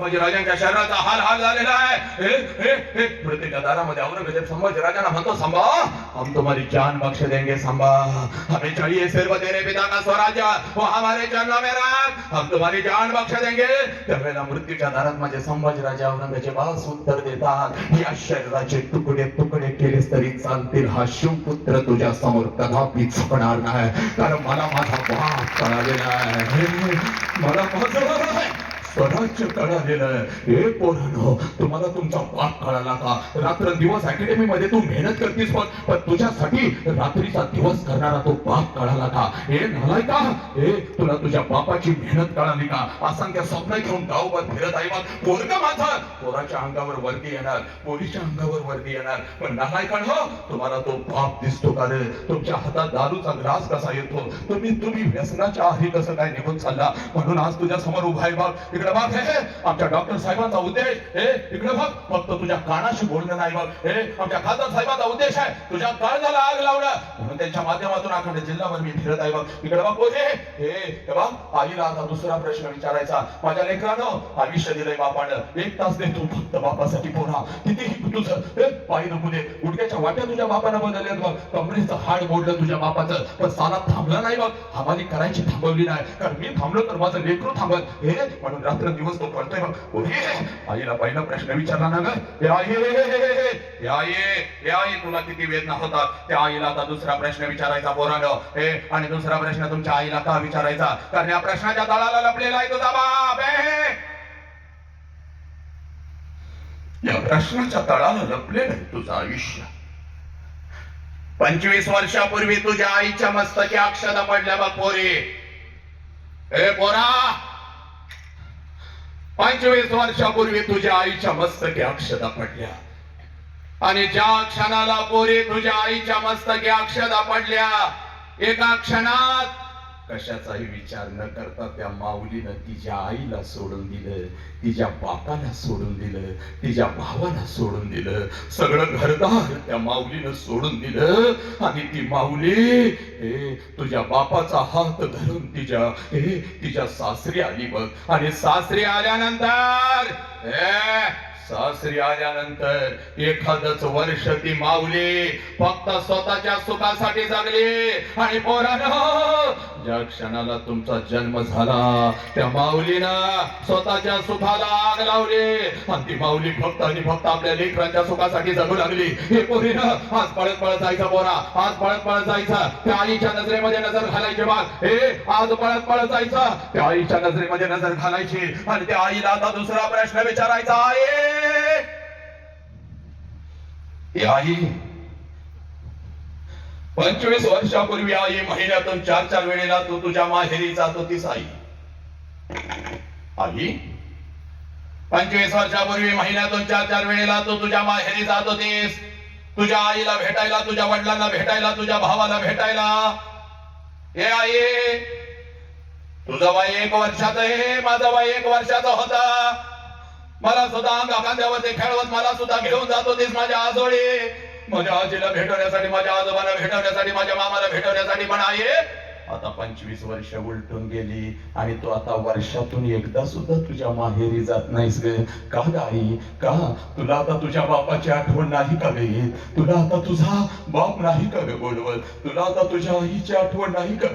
संभाजीराजांच्या शहराचा हाल हाल झालेला आहे. हे मृत्यूच्या दारामध्ये औरंगजेब संभाजीराजांना म्हणतो संभा हम तुम्हारी जान बख्श देंगे संभा. हमें चाहिए सिर्फ तेरे पिता का स्वराज्य. वो हमारे चरणों में राख हम तुम्हारी जान बख्श देंगे. त्यावेळेला मृत्यूच्या दारात माझे संभाजीराजा औरंगजेबास उत्तर देतात. या शरीराचे तुकडे तुकडे केलेस तरी चालतील. हा शिवपुत्र तुझ्या समोर कदापि चुकणार नाही. कारण मला माझा बाप कळालेला आहे. मला माझं स्वराज्य तळालेलं आहे. हे पोरांनो तुम्हाला तुमचा पाप कळाला का? रात्र दिवस अकॅडमी मध्ये तू मेहनत करतीस पण पण तुझ्यासाठी रात्रीचा दिवस करणारा तो पाप कळाला का? हे नालाय का? हे तुला तुझ्या बापाची मेहनत कळाली का? असंख्य स्वप्न घेऊन गावभर फिरत आहे मग पोरग माझा. पोराच्या अंगावर वरती येणार पोरीच्या अंगावर वरती येणार. पण नालाय का हो तुम्हाला तो बाप दिसतो का रे? तुमच्या हातात दारूचा ग्लास कसा येतो? तुम्ही तुम्ही व्यसनाच्या आधी कसं काय निघून चालला? म्हणून आज तुझ्या समोर उभा आहे बाप इकडे बाप हे आमच्या डॉक्टर साहेबांचा उद्देश. हे इकडे बघ फक्त तुझ्या कानाशी बोलणं नाही बघ. हे आमच्या खासदार साहेबांचा उद्देश आहे. तुझ्या काळजाला आग लावणं. म्हणून त्यांच्या माध्यमातून अखंड जिल्हाभर मी फिरत आहे बघ इकडे बघ हे हे आईला आता दुसरा प्रश्न विचारायचा. माझ्या लेकरानं आयुष्य दिलंय बापानं. एक तास दे तू फक्त बापासाठी पुन्हा किती तुझं. पायी नको गुडघ्याच्या वाट्या तुझ्या बापानं बदलल्यात बघ. कमरेचं हाड मोडलं तुझ्या बापाचं. पण साला थांबला नाही बघ. हमाली करायची थांबवली नाही. कारण मी थांबलो तर माझं लेकरू थांबत हे म्हणून रात्र दिवस तो पडतोय बघ. आईला पहिला प्रश्न विचारला ना ग. हे आई हे आई हे आई तुला किती वेदना होता त्या आईला आता दुसरा प्रश्न विचारायचा पोरानं. हे आणि दुसरा प्रश्न तुमच्या आईला का विचारायचा? कारण या प्रश्नाच्या तळाला लपलेला आहे तुझा बाप. या प्रश्नाच्या तळाला लपलेलं आहे तुझं आयुष्य. पंचवीस वर्षापूर्वी तुझ्या आईच्या मस्तकी अक्षदा पडल्या बघ पोरे. ए पोरा! पंचवीस वर्षापूर्वी तुझ्या आईच्या मस्तकी अक्षदा पडल्या. आणि ज्या क्षणाला पोरे तुझ्या आईच्या मस्तकी अक्षदा पडल्या एका क्षणात कशाचाही विचार न करता त्या माऊलीनं तिच्या आईला सोडून दिलं तिच्या बापाला सोडून दिलं तिच्या भावाला सोडून दिलं सगळं घरदार त्या माऊलीनं सोडून दिलं. आणि ती माऊली हे तुझ्या बापाचा हात धरून तिच्या हे तिच्या सासरी आली बघ. आणि सासरी आल्यानंतर सासरी आल्यानंतर एखादच वर्ष ती मावली फक्त स्वतःच्या सुखासाठी जगली आणि पोरानं ज्या क्षणाला तुमचा जन्म झाला त्या माऊलीनं स्वतःच्या सुखाला आग लावली. आणि ती माऊली फक्त आणि फक्त आपल्या लेकरांच्या सुखासाठी जगू लागली. हे पोरीनं आज पळत पळत जायचा पोरा आज पळत पळत जायचा. त्या आईच्या नजरेमध्ये नजर घालायची बाग हे आज पळत पळत जायचा. त्या आईच्या नजरेमध्ये नजर घालायची. आणि त्या आईला आता दुसरा प्रश्न विचारायचा आहे. ही आई पंचवीस वर्षापूर्वी आई महिन्यातून चार चार वेळेला तू तुझ्या माहेरी जात होतीस आई. आई पंचवीस वर्षापूर्वी महिन्यातून चार चार वेळेला तू तुझ्या माहेरी जात होतीस तुझ्या आईला भेटायला तुझ्या वडिलांना भेटायला तुझ्या भावाला भेटायला. हे आई तुझा बाई एक वर्षाचा आहे माझा बाई एक वर्षाचा होता. मला सुद्धा अंग खांद्यावरती खेळवत मला सुद्धा घेऊन जात होतीस माझ्या आजोळी. माझ्या आजीला भेटवण्यासाठी माझ्या आजोबाला भेटवण्यासाठी माझ्या मामाला भेटवण्यासाठी पण आहे. आता पंचवीस वर्ष उलटून गेली आणि तू आता वर्षातून एकदा सुद्धा तुझ्या माहेरी जात नाहीस ग. का गाई का? तुला आता तुझ्या बापाची आठवण नाही का तुला आता तुझा बाप नाही का ग बोलवत? तुला आता तुझ्या आईची आठवण नाही का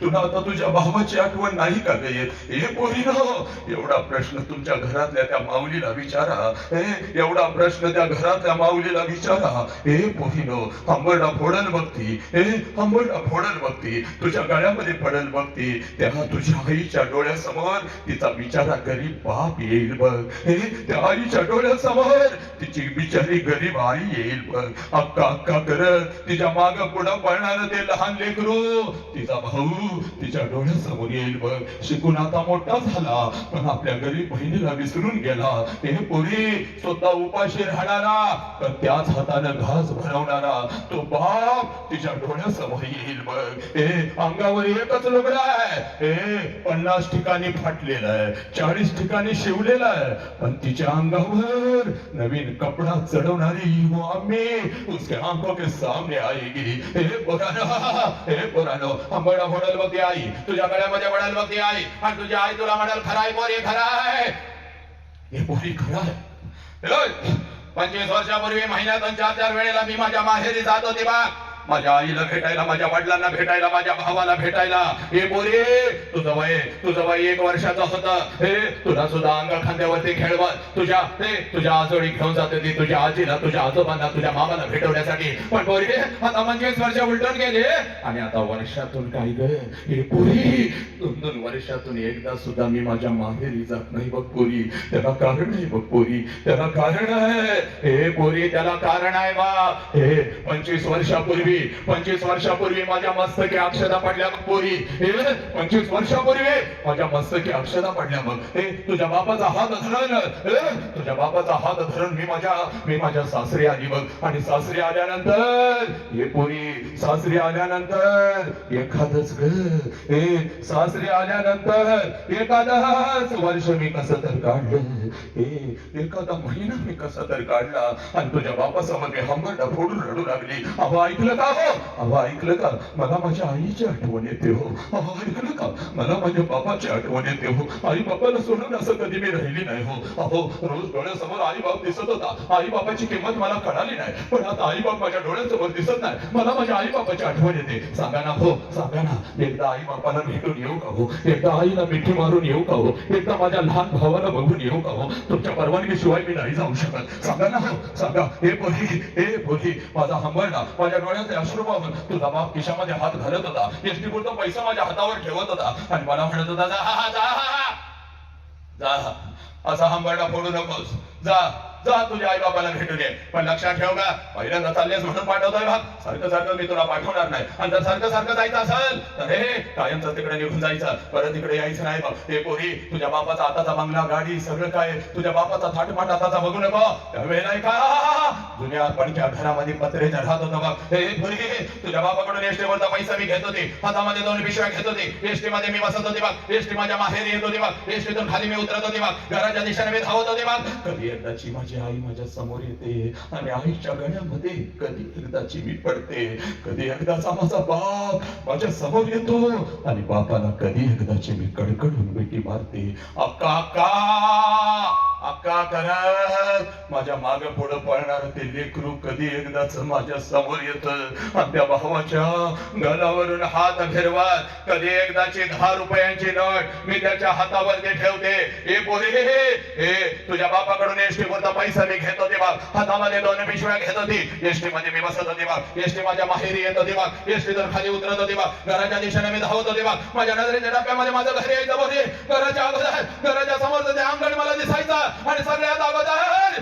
तुला आता तुझ्या भावाची आठवण नाही का ग? येत हे एवढा प्रश्न तुमच्या घरातल्या त्या माऊलीला विचारा. हे एवढा प्रश्न त्या घरातल्या माऊलीला विचारा. हे पोहिनो हंबरडा फोडल बघती. हे हंबरडा फोडल बघती. तुझ्या गळ्यामध्ये पडल बघ बघती तेव्हा तुझ्या आईच्या डोळ्यासमोर तिचा बिचारा गरीब बाप येईल बघ. हे? त्या आईच्या डोळ्यासमोर तिची बिचारी गरीब आई येईल बघ. अक्का अक्का करत तिच्या माग पुढं पळणार ते लहान लेकरू. तिचा भाऊ तिच्या डोळ्यासमोर येईल बघ. शिकून आता मोठा झाला पण आपल्या गरीब बहिणीला विसरून गेला. हे पोरी स्वतः उपाशी राहणारा तर त्याच हातानं घास भरवणारा तो बाप तिच्या डोळ्यासमोर येईल बघ. हे अंगावर एकच लुगडा आहे. ए पन्नास ठिकाणी फाटलेला आहे. चाळीस ठिकाणी शिवलेला आहे. पण तिच्या अंगावर नवीन कपडा चढवणारी हो आम्ही. उसके आंखों के सामने आएगी. हे पोरानो हे पोरानो अंबडा फोडल बघते आई. तुझ्या गळ्यामध्ये वडाल बघते आई. आणि तुझी आई तुला म्हणाल खराय पोरे खराय हे पोरी खराय हे, पंचवीस वर्षापूर्वी महिन्यातून चार चार वेळेला मी माझ्या माहेरी जात होते बा. माझ्या आईला भेटायला माझ्या वडिलांना भेटायला माझ्या भावाला भेटायला. हे बोले तुझं वय तुझं वय एक वर्षाचं होतं. हे तुला सुद्धा अंग खांद्यावरती खेळवत. तुझ्या तुझ्या आजोळी घेऊन जात होती तुझ्या आजीला तुझ्या आजोबांना तुझ्या मामाला भेटवण्यासाठी. पण बोले आता पंचवीस वर्ष उलटून गेले. आणि आता वर्षातून काय ग? हे पुरी दोन दोन वर्षातून एकदा सुद्धा मी माझ्या माहेरी जात नाही बघ पोरी. त्याला कारण आहे बघ पोरी. त्याला कारण आहे. हे पोरी त्याला कारण आहे बा. हे पंचवीस वर्षापूर्वी पंचवीस वर्षापूर्वी माझ्या मस्तकी अक्षदा पडल्या बघ पोरी. हे पंचवीस वर्षापूर्वी माझ्या मस्तकी अक्षदा पडल्या बघ हे तुझ्या बापाचा हात धरण. तुझ्या बापाचा हात धरण मी माझ्या मी माझ्या सासरी आली बघ. आणि सासरी आल्यानंतर हे पोरी सासरी आल्यानंतर एखादच ग हे सासरी आल्यानंतर एखादच वर्ष मी कसं तर काढलं. हे एखादा महिना मी कसा तर काढला आणि तुझ्या बापासमोर मी हंबरडा फोडून रडू लागली. अहो ऐकलं का हो? अहो ऐकलं का? मला माझ्या आईची आठवण येते हो. अहो ऐकलं का? मला माझ्या बापाची आठवण येते हो. आई बापाला सोडून असं कधी मी राहिली नाही हो. अहो रोज डोळ्यासमोर आई बाप दिसत होता. आई बापाची किंमत मला कळाली नाही. पण आता आई बाप माझ्या डोळ्यासमोर दिसत नाही. मला माझ्या आई बापाची आठवण येते. सांगा ना हो सांगा ना. एकदा आई बापाला भेटून येऊ का हो? एकदा आईला मिठी मारून येऊ का हो? एकदा माझ्या लहान भावाला बघून येऊ का हो? तुमच्या परवानगीशिवाय मी नाही जाऊ शकत. सांगा ना हो, सांगा. हे बोली हे बोली माझा हंबरडा माझ्या डोळ्याचे अश्रू पाहून तुझा बाप खिशामध्ये हात घालत होता. एसटी पुरतो पैसा माझ्या हातावर ठेवत होता. आणि मला म्हणत होता जा हा, जा हा. जा असा हंबरडा फोडू नकोस. जा. जा तुझ्या आई बाबाला भेटून ये पण लक्षात ठेव का पहिल्यांदा चाललेस म्हणून पाठवतोय बा सारखं सारखं मी तुला पाठवणार नाही. आणि जर सारखं सारखं जायचं असेल तर हे कायमचं तिकडे निघून जायचं. परत तिकडे यायचं नाही बघ हे पोरी तुझ्या बापाचा आताचा बंगला गाडी सगळं काय तुझ्या बापाचा थाटमाट आताचा बघू नको. त्यावेळी नाही का? जुन्या पणक्या घरामध्ये पत्रे राहत होतं बघ हे पोरी तुझ्या बापाकडून एसटी वरचा पैसा मी घेत होते. हातामध्ये दोन पिशव्या घेत होते. एसटी मध्ये मी बसत होते बघ एसटी माझ्या माहेरी येत होते बघ एसटीतून खाली मी उतरत होते बघ घराच्या दिशेने मी धावत होते बघ कधी एकदाची माझी आई माझ्यासमोर येते आणि आईच्या गळ्यामध्ये कधी एकदाची मी पडते कधी एकदाचा माझा बाप माझ्यासमोर येतो आणि बापाला कधी एकदाची मी कडकडून बेटी मारते. अक्का अक्का अक्का करत माझ्या माग पुढं पळणार ते लेकरू कधी एकदाच माझ्यासमोर येत. आपल्या भावाच्या गलावरून हात फिरवत कधी एकदाची दहा रुपयांची नोट मी त्याच्या हातावरती ठेवते. ए पोरी हे तुझ्या बापाकडून एसटी वरचा पैसा मी घेत होते बाप. हातामध्ये दोन पिशव्या घेत होती. एसटी मध्ये मी बसत होते बाप. एसटी माझ्या माहेरी येत होते बाप. एसटी तर खाली उतरत होते बाप. घराच्या दिशेने मी धावत होते बाप. माझ्या नजरेच्या डब्यामध्ये माझं घर यायचं बोली. घराच्या अगोदर घराच्या समोर ते अंगण मला दिसायचं. आणि सगळ्यात अगोदर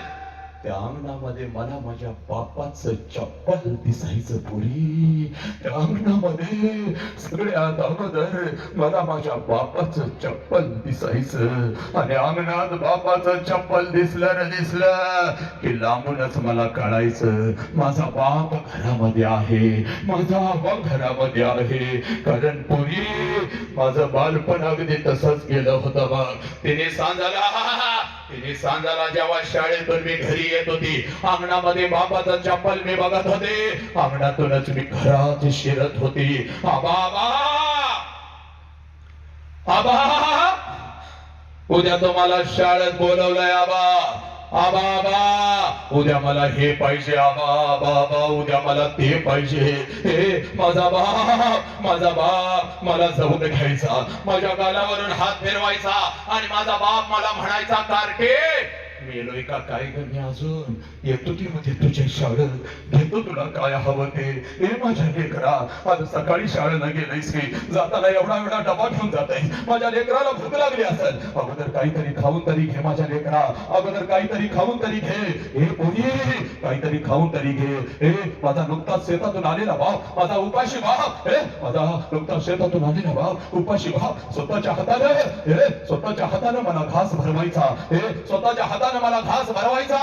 त्या अंगणामध्ये मला माझ्या बापाचं चप्पल दिसायचं पुरी. त्या अंगणामध्ये सगळ्यात अगोदर मला माझ्या बापाचं चप्पल दिसायचं. आणि अंगणात बापाचं चप्पल दिसलं न दिसलं की लांबूनच मला कळायचं माझा बाप घरामध्ये आहे माझा बाप घरामध्ये आहे. कारण पुरी माझं बालपण अगदी तसंच गेलं होतं बघ. तिने सांगायला तिने जेव्हा शाळेतून मी घरी येत होती अंगणामध्ये बापाचं चप्पल मी बघत होते. अंगणातूनच मी घरात शिरत होती. आबाबा आबा! उद्या तुम्हाला शाळेत बोलवलंय आबा. आबाबा उद्या मला हे पाहिजे आबा बाबा उद्या मला ते पाहिजे. हे माझा बाप माझा बाप मला जाऊन घ्यायचा. माझ्या गालावरून हात फिरवायचा. आणि माझा बाप मला म्हणायचा कारके मेलोय का काय करणे मी अजून? येतो ती म्हणजे तुझ्या शाळेत. घेतो तुला काय हवं ते? हे माझ्या लेकरा. आज सकाळी शाळेला गेलंयस की जाताना एवढा एवढा डबा घेऊन जात आहे माझ्या लेकराला भूक लागली असेल. अगोदर काहीतरी खाऊन तरी घे माझ्या लेकरा. अगोदर काहीतरी खाऊन तरी घे. हे पोरी काहीतरी खाऊन तरी घे. हे माझा नुकताच शेतातून आलेला भाव माझा उपाशी भाव हे माझा नुकताच शेतातून आलेला भाव उपाशी भाव स्वतःच्या हाताने हे स्वतःच्या हाताने मला घास भरवायचा. हे स्वतःच्या हाताने मला घास भरवायचा.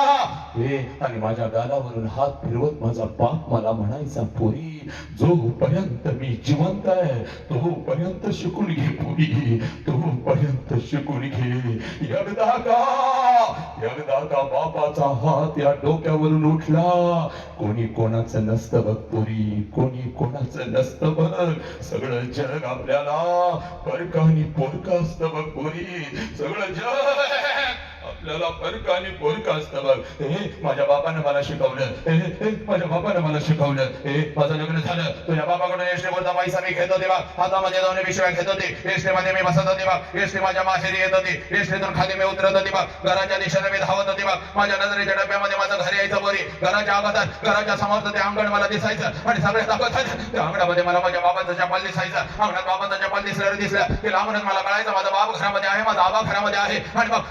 हे आणि माझ्या गालावरून हात फिरवत माझा बाप मला म्हणायचा पोरी जोपर्यंत मी जिवंत आहे तोपर्यंत शिकून घे पोरी तोपर्यंत शिकून घे. एकदा का? एकदा का बापाचा हात या डोक्यावरून उठला? कोणी कोणाचं नसतं बघ पोरी कोणी कोणाचं नसतं बघ. सगळं जग आपल्याला परका आणि पोरका असतं बघ पोरी. सगळं जग आपल्याला फरक आणि पोरक असतं बघ. हे माझ्या बापानं मला शिकवलं. हे माझ्या बापानं मला शिकवलं. हे माझं लग्न झालं. तुझ्या बापाकडून एसटी बोलता पैसा मी घेत होते बघ हातामध्ये दोन पिशव्या घेत होते एसटी मध्ये मी बसत होते बघ एसटी माझ्या माहेरी येत होती एसटीतून खाली मी उतरत होते बा घराच्या दिशेने मी धावत होते बा माझ्या नजरेच्या डब्यामध्ये माझं घर यायचं बोरी. घराच्या अगोदर घराच्या समोरचं ते अंगण मला दिसायचं. आणि सगळ्यात दाखवत त्या अंगणामध्ये मला माझ्या बाबाचा चप्पल दिसायचा. अंगणात बाबाचा चप्पल दिसल्यावर दिसल्या की लांबूनच मला कळायचं माझा बाप घरामध्ये आहे माझा आबा घरामध्ये आहे. आणि मग